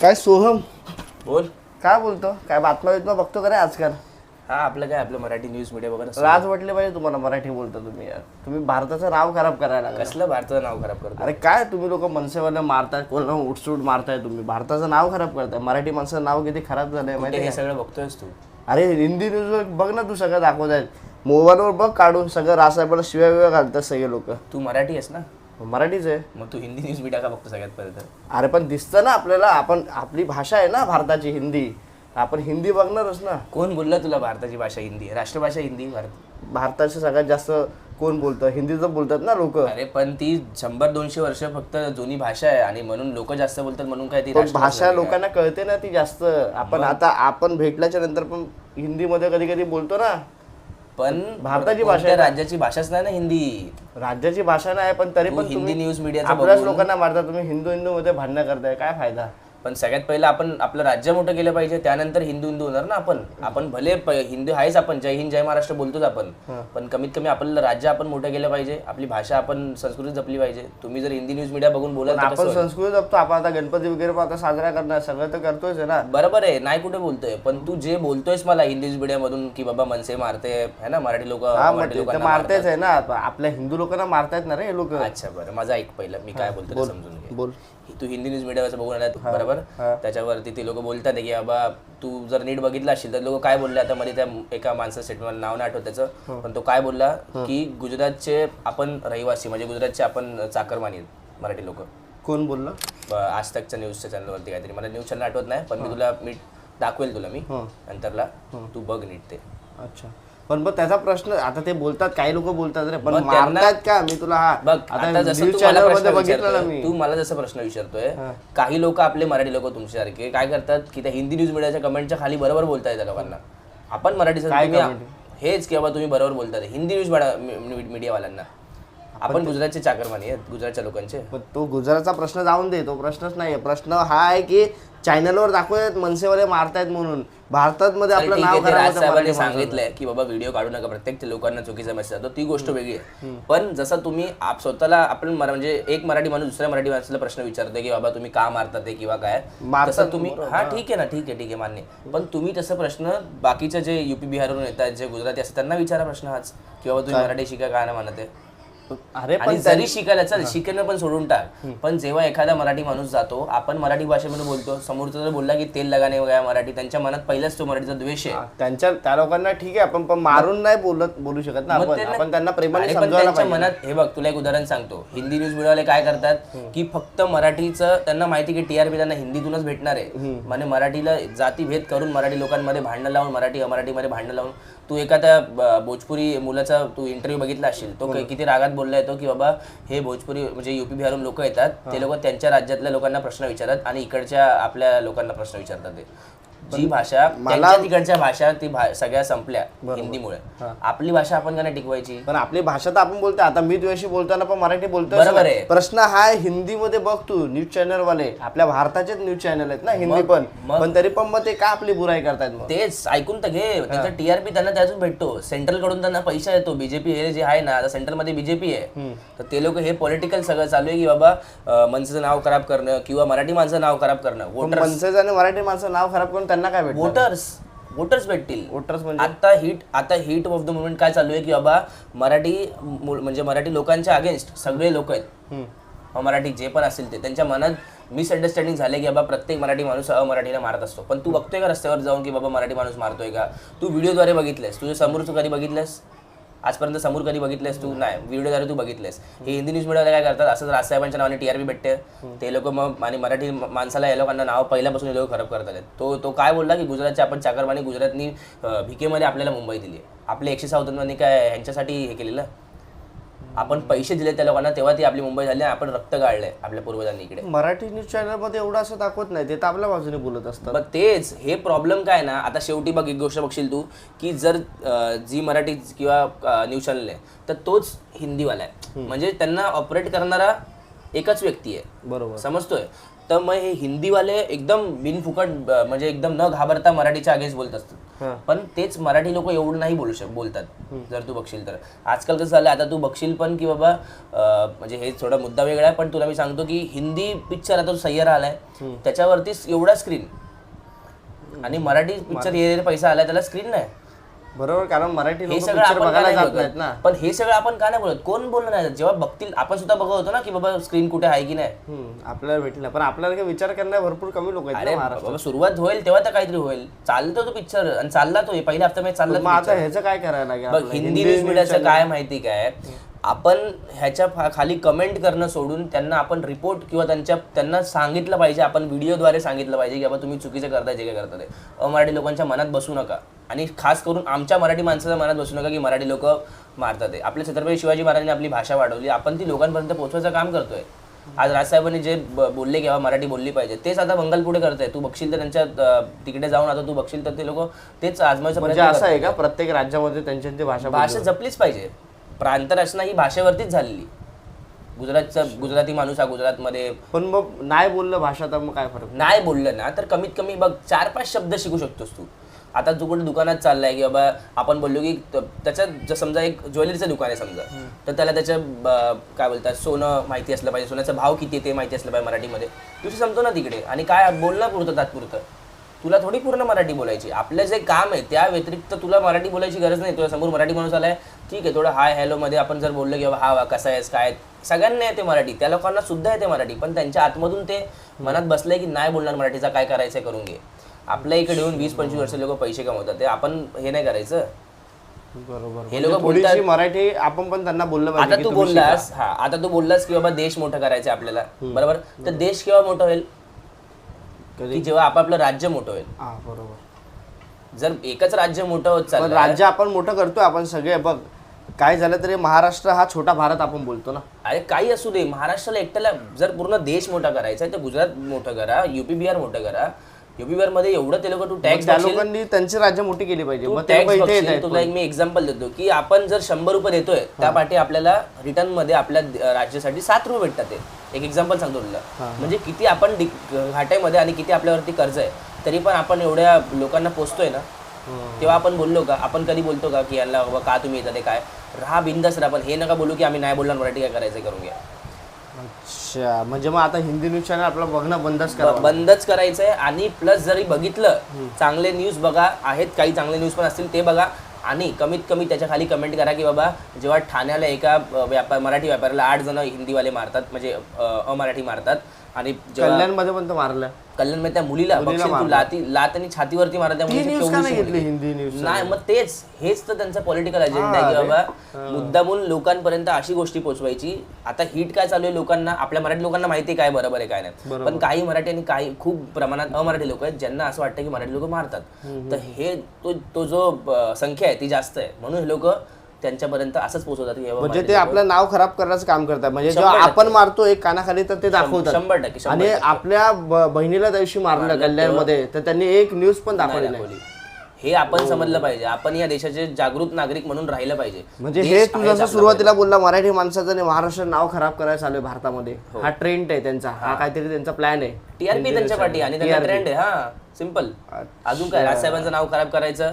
काय सोहम? बोल. काय बोलतो? काय बातम्या बितम्या बघतो का रे आजकाल? हा आपलं काय? आपलं मराठी न्यूज मीडिया वगैरे. लाज वाटले पाहिजे तुम्हाला मराठी बोलता तुम्ही यार. तुम्ही भारताचं नाव खराब करायला लागला. कसलं भारताचं नाव खराब करतो अरे काय तुम्ही लोक मनसेवाला मारताय कोणाला उठसूट मारताय तुम्ही? भारताचं नाव खराब करताय. मराठी माणसाचं नाव किती खराब झालंय माहिती हे सगळं बघतोयस तू? अरे हिंदी न्यूज बघ ना तू सगळं दाखवत आहेत मोबाईलवर बघ काढून सगळं रासायला शिव्या विव्या घालतात सगळे लोक. तू मराठी आहेस ना? मराठीच आहे. मग तू हिंदी न्यूज मीडिया का बघतो सगळ्यात पहिले तर. अरे पण दिसतं ना आपल्याला आपण आपली भाषा आहे ना भारताची हिंदी. आपण हिंदी बघणारच ना. कोण बोललं तुला भारताची भाषा हिंदी आहे? राष्ट्रभाषा हिंदी आहे भारत. भारताचे सगळ्यात जास्त कोण बोलतं? हिंदीचं बोलतात ना लोक. अरे पण ती शंभर दोनशे वर्ष फक्त जुनी भाषा आहे आणि म्हणून लोक जास्त बोलतात म्हणून काय ती पण राष्ट्रभाषा भाषा झाली का? लोकांना कळते ना ती जास्त. आपण आता आपण भेटल्याच्या नंतर पण हिंदीमध्ये कधी कधी बोलतो ना. पण भारताची भाषा? राज्याची भाषाच नाही ना हिंदी राज्याची भाषा नाही पण तरी पण हिंदी न्यूज आपल्याच बघून- लोकांना मारता तुम्ही हिंदू हिंदू मध्ये भांडणं करताय काय फायदा पण सगळ्यात पहिलं आपण आपलं राज्य मोठं केलं पाहिजे त्यानंतर हिंदू हिंदू होणार ना आपण. आपण भले प- हिंदू आहेच आपण जय हिंद जय महाराष्ट्र बोलतोच आपण. पण कमीत कमी आपलं राज्य आपण मोठं केलं पाहिजे आपली भाषा आपण संस्कृती जपली पाहिजे. तुम्ही जर हिंदी न्यूज मीडिया बघून तर कसं आपण होईल? संस्कृती जपतो आपण आता गणपती वगैरे पण आता साजरा करणार सगळं तर करतोय आहे ना. बरोबर आहे नाही कुठे बोलतोय. पण तू जे बोलतोयस मला हिंदी न्यूज मीडिया मधून की बाबा मनसे मारते है ना मराठी लोक हा मग मराठी ते तर लोकांना मारतेच आहे ना. आपल्या हिंदू लोकांना मारतायत ना रे हे लोक. अच्छा बरं माझं ऐक पहिलं मी काय बोलतो ते समजून घे. बोल. तू हिंदी न्यूज मीडियाचं बघून आला बरोबर? त्याच्यावरती ते लोक बोलतात की बाबा तू जर नीट बघितलं असेल तर लोक काय बोलले आता मध्ये त्या एका माणसं स्टेटमेंट नाव नाही आठवत त्याचं पण तो काय बोलला की गुजरातचे आपण रहिवासी म्हणजे गुजरातचे आपण चाकरमानी आहेत, मराठी लोक. कोण बोललं? आज तकच्या न्यूजच्या चॅनलवरती काहीतरी. मला न्यूज चॅनल आठवत नाही पण मी तुला मी दाखवेल तुला मी नंतरला. तू बघ नीट ते. अच्छा. पण मग त्याचा प्रश्न आता ते बोलतात काही लोक बोलतात रे पण मग त्यांना- मारतात का? मी तुला हा बघ आता आता जसं न्यूज तू मला चॅनल प्रश्नमध्ये बघितलं ना विचारतोय मी. तू मला जसं प्रश्न विचारतोय काही लोक आपले मराठी लोक तुमच्यासारखे काय करतात की त्या हिंदी न्यूज मीडियाच्या कमेंटच्या खाली बरोबर बोलताय त्या लोकांना. आपण मराठी काय तुम्ही? हेच की बाबा तुम्ही बरोबर बोलताय. हिंदी न्यूज मीडियावाल्यांना. आपण गुजरातचे चाकरमानी आहेत गुजरातच्या लोकांचे. पण तो गुजरातचा प्रश्न जाऊन दे तो प्रश्नच नाहीये. प्रश्न हा आहे की चॅनलवर दाखवत मनसेवाले मारतायत म्हणून. भारतात मध्ये आपलं नाव माणसाचं. सांगितलंय की बाबा व्हिडिओ काढू नका प्रत्येक लोकांना चुकीचा मेसेज जातो ती गोष्ट वेगळी आहे. पण जसं तुम्ही आप स्वतःला आपण म्हणजे एक मराठी माणूस दुसऱ्या मराठी माणसाला प्रश्न विचारतोय की बाबा तुम्ही का मारता ते किंवा काय? तसं तुम्ही हा ठीक आहे ना ठीक आहे ठीक आहे मान्य पण तुम्ही तसं प्रश्न बाकीचे जे युपी बिहारवरून येतात जे गुजराती असतात त्यांना विचारा प्रश्न हाच. की बाबा तुम्ही मराठी शिका काय ना म्हणत आहे? अरे पण जरी शिकायला चल शिकणं पण सोडून टाक. पण जेव्हा एखादा मराठी माणूस जातो आपण मराठी भाषेमध्ये बोलतो समोरचा जर बोलला की तेल लगाने वगैरे मराठी त्यांच्या मनात पहिलाच तो मराठीचा द्वेष आहे. त्यांच्या त्या लोकांना ठीक आहे आपण पण मारून नाही बोलत बोलू शकत ना मग आपण. त्यांना- आपण त्यांना प्रेमाने अरे पण समजायला त्यांच्या पाहिजे. मनात हे बघ तुला एक उदाहरण सांगतो. हिंदी न्यूज मीडियावाले काय करतात की फक्त मराठीचं त्यांना माहिती की टीआरपी त्यांना हिंदीतूनच भेटणार आहे. म्हणजे मराठीला जातीभेद करून मराठी लोकांमध्ये भांडणं लावून मराठी अमराठीमध्ये भांडणं लावून तू एखाद्या ब- भोजपुरी मुलाचा तू इंटरव्ह्यू बघितला असेल तो हो. कि- किती रागात बोलला येतो की बाबा हे भोजपुरी म्हणजे युपी बिहारून लोक येतात ते लोक त्यांच्या राज्यातल्या लोकांना प्रश्न विचारतात आणि इकडच्या आपल्या लोकांना प्रश्न विचारतात ते. जी भाषा त्यांच्या तिकडच्या भाषा ती भा- सगळ्या संपल्या हिंदीमुळे. आपली भाषा आपण का नाही टिकवायची? पण आपली भाषा तर आपण बोलतो आता मी तुझ्याशी बोलताना पण मराठी बरोबर आहे. प्रश्न हा हिंदीमध्ये बघ तू न्यूज चॅनल वाले आपल्या भारताचेच न्यूज चॅनल आहेत ना हिंदी पण. पण तरी पण मग ते का आपली बुराई करतायत तेच ऐकून तर घे. त्यांचा टीआरपी त्यांना त्यातून भेटतो. सेंट्रलकडून त्यांना पैसा येतो. बीजेपी हे जे आहे ना आता सेंट्रलमध्ये बीजेपी आहे. तर ते लोक हे पॉलिटिकल सगळं चालू आहे की बाबा मनसेचं नाव खराब करणं किंवा मराठी माणसं नाव खराब करणं. मनसेचं आणि मराठी माणसं नाव खराब करून त्यांना काय वोटर्स वोटर्स भेटतील. वोटर्स म्हणजे? आता हिट आता हिट ऑफ द मुवमेंट काय चालू आहे की बाबा मराठी म्हणजे मराठी लोकांच्या अगेन्स्ट सगळे लोक आहेत. अमराठी जे पण असतील ते त्यांच्या मनात मिसअंडरस्टँडिंग झाले की बाबा प्रत्येक मराठी माणूस अमराठीला मारत असतो. पण तू बघतोय का रस्त्यावर जाऊन की बाबा मराठी माणूस मारतोय का? तू व्हिडिओद्वारे बघितलेस तुझ्या समोर तू कधी बघितलेस आजपर्यंत समोर कधी बघितलेस तू? नाही. व्हिडिओद्वारे तू बघितलेस हे हिंदी न्यूज मीडियाला काय करतात? असं राजसाहेबांच्या नावाने टीआरपी भेटते. ते लोक मग आणि मराठी माणसाला या लोकांना नाव पहिल्यापासून हे लोक खराब करतात. आहेत. तो तो काय बोलला की गुजरातच्या आपण चाकरमानी गुजरातनी भिकेमध्ये आपल्याला मुंबई दिली आपले एकशे सावधानांनी काय ह्यांच्यासाठी हे केलेलं? आपण पैसे दिले त्या लोकांना तेव्हा ती आपली मुंबई झाली आणि आपण रक्त गाळलंय आपल्या पूर्वजांनी इकडे. मराठी न्यूज चॅनलमध्ये एवढं असं दाखवत नाही ते तर आपल्या बाजूने बोलत असतात. मग तेच हे प्रॉब्लेम काय ना आता शेवटी बघ एक गोष्ट बघशील तू की जर अं, जी मराठी किंवा न्यूज चॅनल आहे तर तोच हिंदीवाला आहे. म्हणजे त्यांना ऑपरेट करणारा एकच व्यक्ती आहे. बरोबर. समजतोय? तर मग हे हिंदीवाले एकदम बिनफुकट म्हणजे एकदम न घाबरता मराठीच्या अगेन्स्ट बोलत असतात. हा. पण तेच मराठी लोक एवढं नाही बोलू शक बोलतात जर तू बघशील तर. आजकाल कसं झालं आता तू बघशील पण की बाबा अं, म्हणजे हे थोडा मुद्दा वेगळा आहे पण तुला मी सांगतो की हिंदी पिक्चर आता सय्यारा आलाय. त्याच्यावरतीच एवढा स्क्रीन आणि मराठी पिक्चर ये पैसा आलाय त्याला स्क्रीन नाही. बरोबर कारण मराठी हे सगळं पिक्चर आपण का बघायला नाही जात नाहीत ना. बोलत? पण हे सगळं आपण का नाही बोलत कोण बोललं नाही जेव्हा बघतील आपण सुद्धा बघत होतो ना की बाबा स्क्रीन कुठे आहे की नाही? हम्म, आपल्याला भेटलं. पण आपल्याला काही विचार करणारे भरपूर कमी लोक आहेत अरे ना महाराष्ट्रात. बाबा सुरुवात होईल तेव्हा तर काहीतरी होईल. चालतो तो पिक्चर आणि चालला तो. पहिल्या हफ्त्यामध्ये चालला मग आता ह्याचं काय करायला लागेल बघ आपल्याला? हिंदी न्यूज मीडियाचं काय माहिती काय? आपण ह्याच्या फा- खाली कमेंट करणं सोडून त्यांना आपण रिपोर्ट किंवा त्यांच्या त्यांना सांगितलं पाहिजे. आपण व्हिडिओद्वारे सांगितलं पाहिजे की बाबा तुम्ही चुकीचं करताय जे काय करताय ते. अमराठी लोकांच्या मनात बसू नका. आणि खास करून आमच्या मराठी माणसाच्या मनात बसू नका की मराठी लोक मारतात आहे. आपल्या छत्रपती शिवाजी महाराजांनी आपली भाषा वाढवली. आपण ती लोकांपर्यंत पोहोचवायचं काम करतोय. आज राजसाहेबांनी जे बोलले की बाबा मराठी बोलली पाहिजे तेच आता बंगाल पुढे करताय तू बघशील तर त्यांच्या तिकडे जाऊन आता तू बघशील तर ते लोक तेच आजमायचं म्हणजे असं आहे का? प्रत्येक राज्यामध्ये त्यांची भाषा भाषा जपलीच पाहिजे. प्रांतरचना ही भाषेवरतीच झालेली. गुजरातचा गुजराती माणूस हा गुजरातमध्ये. पण मग नाही बोललं भाषा तर मग काय फरक? नाही बोललं ना तर कमीत कमी बघ चार पाच शब्द शिकू शकतोस तू. आता तू कुठे दुकानात चाललाय की बाबा आपण बोललो की त्याच्यात ज- समजा एक ज्वेलरीचं दुकान आहे समजा. तर त्याला त्याचं ब- काय बोलतात सोनं माहिती असलं पाहिजे सोन्याचा भाव किती आहे ते माहिती असलं पाहिजे मराठीमध्ये. तुझं समजतो ना तिकडे. आणि काय बोलणं पुरतं तात्पुरतं. तुला थोडी पूर्ण मराठी बोलायची. आपलं जे काम आहे त्या व्यतिरिक्त तुला मराठी बोलायची गरज नाही. तुला समोर मराठी माणूस आलाय ठीक आहे थोडं हाय हॅलो मध्ये आपण जर बोललो की बाबा हा वा कसा आहेस काय? सगळ्यांना येते मराठी. त्या लोकांना सुद्धा येते मराठी. पण त्यांच्या आतमधून ते मनात बसलंय की नाही बोलणार मराठीचा काय करायचं करून घे. आपल्या इकडे येऊन वीस पंचवीस वर्ष लोक पैसे कमवतात. ते आपण हे नाही करायचं. बरोबर. हे म्हणजे लोकं थोडीशी मराठी आपण पण त्यांना बोललं आता तू बोललास हा आता तू बोललास की बाबा देश मोठं करायचं आपल्याला. बरोबर? तर देश केव्हा मोठं होईल? की जेव्हा आपापलं राज्य मोठं होईल. हा बरोबर. जर एकच राज्य मोठं होत चाललं राज्य आपण मोठं करतोय आपण सगळे बघ काय झालं तरी महाराष्ट्र हा छोटा भारत आपण बोलतो ना. अरे काही असू दे. महाराष्ट्राला एकट्याला जर पूर्ण देश मोठा करायचा आहे तर गुजरात मोठं करा युपी बिहार मोठं करा. युपी बिहारमध्ये एवढं ते लोक तू टॅक्स त्या लोकांनी त्यांची राज्य मोठी केली पाहिजे. मग टॅक्स तुला एक मी एक्झाम्पल देतो की आपण जर शंभर रुपये देतोय त्या पाठी आपल्याला रिटर्नमध्ये आपल्या राज्यासाठी सात रुपये भेटतात ते. एक एक्झाम्पल सांगतो तुला. म्हणजे किती आपण घाट्यामध्ये आणि किती आपल्यावरती कर्ज आहे तरी पण आपण एवढ्या लोकांना पोचतोय ना तेव्हा आपण बोललो का? आपण कधी बोलतो का की यांना बाबा का तुम्ही येतात काय? राहा बिंदास राहा पण हे नका बोलू की आम्ही नाही बोलणार मराठी काय करायचं करून घ्या. अच्छा म्हणजे मग आता हिंदी न्यूज चॅनल आपलं बघणं बंदच करा बंदच करायचंय आणि प्लस जरी बघितलं चांगले न्यूज बघा आहेत काही चांगले न्यूज पण असतील ते बघा. आणि कमीत कमी त्याच्याखाली कमेंट करा की बाबा जेव्हा ठाण्याला एका व्यापार मराठी व्यापाऱ्याला आठ जण हिंदीवाले मारतात म्हणजे अ, अमराठी मारतात आणि कल्याणमध्ये पण तो मारलं. कल्याणमध्ये त्या मुलीला बघशील तू. लाती लात आणि छातीवरती मारत त्या मुलीची. हिंदी न्यूज नाही मग तेच हेच तर त्यांचा पॉलिटिकल अजेंडा आहे की बाबा मुद्दामून लोकांपर्यंत अशी गोष्टी पोहोचवायची आता हिट काय चालू आहे लोकांना? आपल्या मराठी लोकांना माहिती काय बरोबर आहे काय नाही. पण काही मराठी आणि काही खूप प्रमाणात अमराठी लोक आहेत ज्यांना असं वाटतं की मराठी लोक मारतात. तर हे तो तो जो संख्या आहे ती जास्त आहे. म्हणून हे लोक त्यांच्यापर्यंत असंच पोहोचवतात म्हणजे ते आपलं नाव खराब करण्याचं काम करतात. म्हणजे जेव्हा. आपण मारतो एक कानाखाली तर ते दाखवतात. शंभर टक्के आणि. आपल्या बहिणीला त्या दिवशी मारलं कल्याणमध्ये तर त्यांनी एक न्यूज पण दाखवली नाही. हे आपण समजलं पाहिजे. आपण या देशाचे जागृत नागरिक म्हणून राहिलं पाहिजे. म्हणजे हे तू जसं सुरुवातीला बोलला मराठी माणसाचं आणि महाराष्ट्र नाव खराब करायला चालू आहे भारतामध्ये. हो. हा ट्रेंड आहे त्यांचा. हा काहीतरी त्यांचा प्लॅन आहे. टीआरपी त्यांच्या पाठी आणि त्यांचा ट्रेंड आहे हा. सिंपल अजून काय राजसाहेबांचं नाव खराब करायचं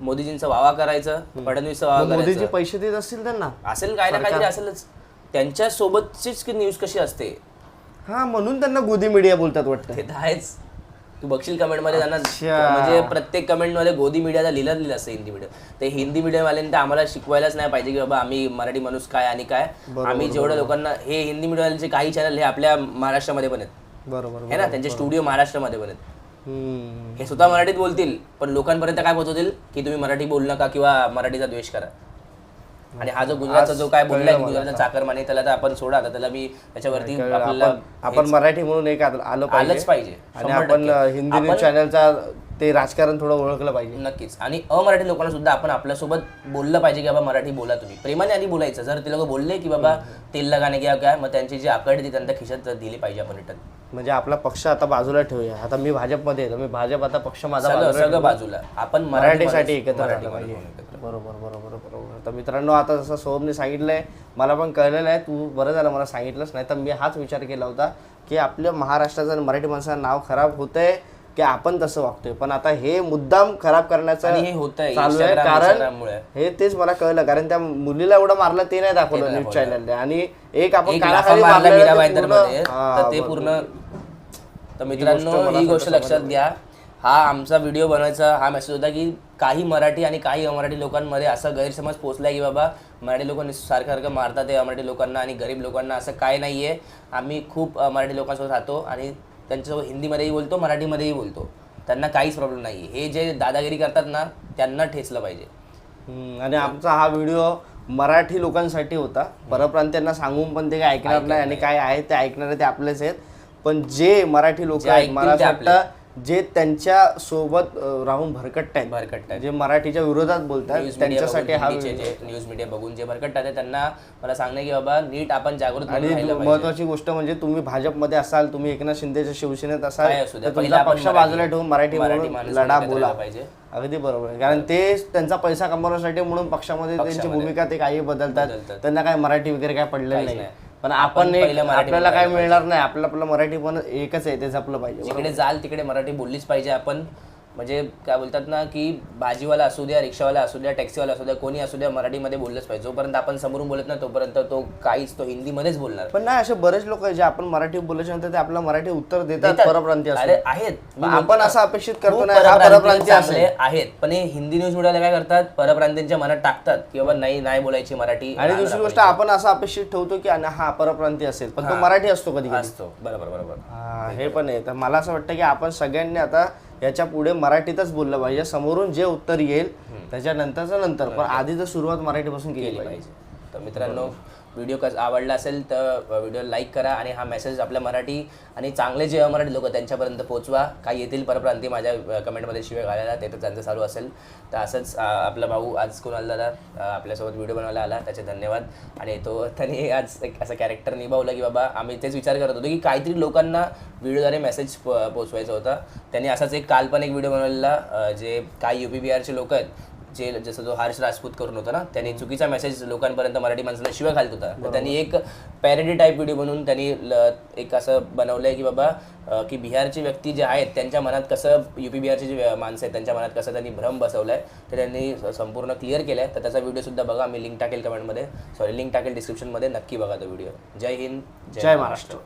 मोदीजींचा वावा करायचं फडणवीसचा वावा मग मोदीचे करायचं. पैसे देत असतील त्यांना? असेल काय ना काहीतरी असेलच. त्यांच्या सोबतचीच न्यूज कशी असते? हा म्हणून त्यांना गोदी मीडिया बोलतात वाटतं. ते तर आहेच. तू बघशील कमेंटमध्ये त्यांना. म्हणजे प्रत्येक कमेंटमध्ये गोदी मीडियाला लिहिलं लिहिलं असतं हिंदी मीडियम ते हिंदी मीडियम वाल्यांनी तर आम्हाला शिकवायलाच नाही पाहिजे की बाबा आम्ही मराठी माणूस काय आणि काय. आम्ही जेवढ्या लोकांना हे हिंदी मीडियमचे काही चॅनल हे आपल्या महाराष्ट्रामध्ये पण आहेत. बरोबर हे ना त्यांचे स्टुडिओ महाराष्ट्रामध्ये पण आहेत. हे स्वतः मराठीत बोलतील पण लोकांपर्यंत काय पोहोचवतील की तुम्ही मराठी बोलू नका किंवा मराठीचा द्वेष करा. आणि हा जो गुजरातचा जो काय बोललाय गुजरातचा चाकरमाने त्याला तर आपण सोडा आता त्याला मी त्याच्यावरती आपण मराठी म्हणून एक आलं आलंच पाहिजे. आणि आपण हिंदी न्यूज चॅनलचा ते राजकारण थोडं ओळखलं पाहिजे. नक्कीच. आणि अमराठी लोकांना सुद्धा आपण आपल्यासोबत बोललं पाहिजे की बाबा मराठी बोला तुम्ही. प्रेमाने आधी बोलायचं. जर ते लोक बोलले की बाबा तेल लगाने किंवा काय मग त्यांची जी आकड ती त्यांच्या खिशात दिली पाहिजे आपण रिटर्न. म्हणजे आपला पक्ष आता बाजूला ठेवूया. आता मी भाजपमध्ये तर मी भाजप आता पक्ष माझा सगळं बाजूला सगळं बाजूला. आपण मराठी मराठीसाठी एकत्र मराठी राहिलं माणूस पाहिजे. म्हणून एकत्र. बरोबर बरोबर बरोबर तर मित्रांनो आता जसं सोहमने सांगितलंय मला पण कळलेलं आहे. तू बरं झालं मला सांगितलंच नाही तर मी हाच विचार केला होता की आपल्या महाराष्ट्राचं आणि मराठी माणसाचं नाव खराब होतंय. की आपण तसं वागतोय. पण आता हे मुद्दाम खराब करण्याचं आणि हे होतंय चालू आहे Instagram- कारण Instagramमुळे. हे तेच मला कळलं. कारण त्या मुलीला एवढं मारलं ते नाही दाखवलं न्यूज चॅनलने आणि एक आपण एक लाफा कानाखाली मारला मारलेलं मीरा ते पूर्ण- मध्ये हा, तर ते बरोबर. पूर्ण तर मित्रांनो ही गोष्ट लक्षात घ्या. हा आमचा व्हिडिओ बनवायचा हा मेसेज होता की काही मराठी आणि काही अमराठी लोकांमध्ये असा गैरसमज पोहोचलाय की बाबा मराठी लोकांनी सारखं सारखं मारतात ते अमराठी लोकांना आणि गरीब लोकांना असं काय नाहीये. आम्ही खूप अ, मराठी लोकांसोबत राहतो आणि त्यांच्यासोबत हिंदीमध्येही बोलतो मराठीमध्येही बोलतो. त्यांना काहीच प्रॉब्लेम नाही हे जे दादागिरी करतात ना त्यांना ठेचलं पाहिजे. आणि आमचा हा व्हिडिओ मराठी लोकांसाठी होता. परप्रांतीयांना सांगून पण ते काय ऐकणार नाही आणि काय आहे ते ऐकणारे ते आपलेच आहेत. पण जे मराठी लोक आहेत मला. वाटतं जे त्यांच्यासोबत राहून भरकटत आहेत भरकटत आहेत. जे मराठीच्या विरोधात बोलतात त्यांच्यासाठी हा जे न्यूज मीडिया बघून जे भरकटतात आहे, त्यांना मला सांगणं की बाबा नीट आपण जागृत आणि महत्वाची गोष्ट म्हणजे तुम्ही भाजपमध्ये असाल तुम्ही एकनाथ शिंदेच्या शिवसेनेत असाल तर तुमचा पक्ष बाजूला ठेवून मराठी लढा बोला पाहिजे. अगदी बरोबर आहे. कारण ते त्यांचा पैसा कमवण्यासाठी म्हणून पक्षामध्ये त्यांची. भूमिका ते काही बदलतात. त्यांना काय मराठी वगैरे काय पडलेलं नाही. पण आपण आपण एक पहिलं मराठी आपल्याला काय बोलायला मिळणार नाही. आपलं आपलं मराठी पण एकच आहे ते जपलं पाहिजे. जिकडे जाल तिकडे मराठी बोललीच पाहिजे आपण. म्हणजे काय बोलतात ना की भाजीवाला असू द्या रिक्षावाला असू द्या टॅक्सीवाला असू द्या कोणी असू द्या मराठीमध्ये बोललंच पाहिजे. जोपर्यंत आपण समोरून बोलत नाही तोपर्यंत तो काहीच तो हिंदीमध्येच बोलणार. पण नाही असे बरेच लोक जे आपण मराठी बोलायच्या नंतर ते आपल्याला मराठी उत्तर देतात देतात. परप्रांती अरे आहेत. आपण ना, असं अपेक्षित करतो हा परप्रांतीय परप्रांतीय असेल. आहेत. पण हे हिंदी न्यूज मीडियाला काय करतात? परप्रांतीयांच्या मनात टाकतात की बाबा नाही नाही बोलायची मराठी. आणि दुसरी गोष्ट. आपण असं अपेक्षित ठेवतो की हा परप्रांती असेल. पण तो मराठी असतो कधी असतो. बरोबर बरोबर. हे पण आहे. तर मला असं वाटतं की आपण सगळ्यांनी आता याच्यापुढे मराठीतच बोललं पाहिजे. समोरून जे उत्तर येईल त्याच्यानंतरचं नंतर. पण आधी तर सुरुवात मराठीपासून केली पाहिजे. तर मित्रांनो व्हिडिओ कस आवडला असेल तर व्हिडिओ लाईक करा आणि हा मेसेज आपल्या मराठी आणि चांगले जे मराठी लोक त्यांच्यापर्यंत पोहोचवा. काही येतील परप्रांती माझ्या कमेंटमध्ये शिवाय घालायला ते तर त्यांचं चालू असेल. तर असंच आपला भाऊ आज कुणाल दादा आपल्यासोबत व्हिडिओ बनवायला आला. त्याचे धन्यवाद. आणि तो त्यांनी आज एक असं कॅरेक्टर निभावलं की बाबा आम्ही तेच विचार करत होतो की काहीतरी लोकांना व्हिडिओद्वारे मेसेज पोचवायचा होता. त्यांनी असाच एक काल पण एक व्हिडिओ बनवलेला जे काही यू पी बिहारचे लोक आहेत जे जसं तो हर्ष राजपूत करून होता ना त्यांनी चुकीचा मेसेज लोकांपर्यंत मराठी माणसाला शिवाय घालत होता. तर त्यांनी एक पॅरडी टाईप व्हिडिओ बनवून त्यांनी एक असं बनवलंय की बाबा की बिहारची व्यक्ती जे आहेत त्यांच्या मनात कसं युपी बिहारचे जे माणसं आहेत त्यांच्या मनात कसं त्यांनी भ्रम बसवलाय तर त्यांनी संपूर्ण क्लिअर केलाय. तर त्याचा व्हिडिओ सुद्धा बघा मी लिंक टाकेल कमेंटमध्ये सॉरी लिंक टाकेल डिस्क्रिप्शनमध्ये नक्की बघा तो व्हिडिओ जय हिंद जय महाराष्ट्र.